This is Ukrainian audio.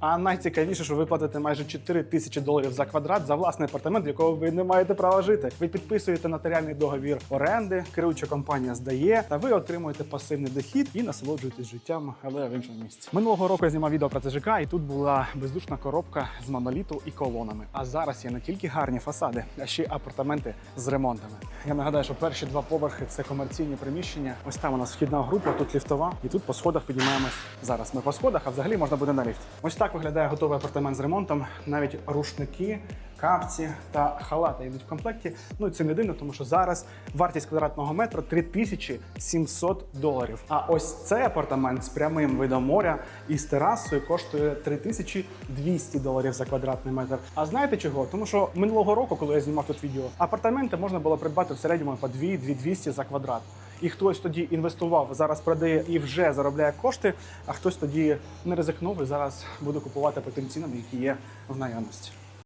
А найцікавіше, що ви платите майже 4 тисячі доларів за квадрат за власний апартамент, в якого ви не маєте права жити. Ви підписуєте нотаріальний договір оренди, керуюча компанія здає, та ви отримуєте пасивний дохід і насолоджуєтесь життям, але в іншому місці. Минулого року я знімав відео про ЦЖК, і тут була бездушна коробка з моноліту і колонами. А зараз є не тільки гарні фасади, а ще й апартаменти з ремонтами. Я нагадаю, що перші два поверхи це комерційні приміщення. Ось там у нас вхідна група, тут ліфтова, і тут по сходах піднімаємось. Зараз ми по сходах, а взагалі можна буде на ліфт. Ось так виглядає готовий апартамент з ремонтом. Навіть рушники, капці та халати йдуть в комплекті. Ну і це не дивно, тому що зараз вартість квадратного метра 3700 доларів. А ось цей апартамент з прямим видом моря і з терасою коштує 3200 доларів за квадратний метр. А знаєте чого? Тому що минулого року, коли я знімав тут відео, апартаменти можна було придбати в середньому по 2-2200 за квадрат. І хтось тоді інвестував, зараз продає і вже заробляє кошти, а хтось тоді не ризикнув і зараз буде купувати по тим цінам, які є в наявності.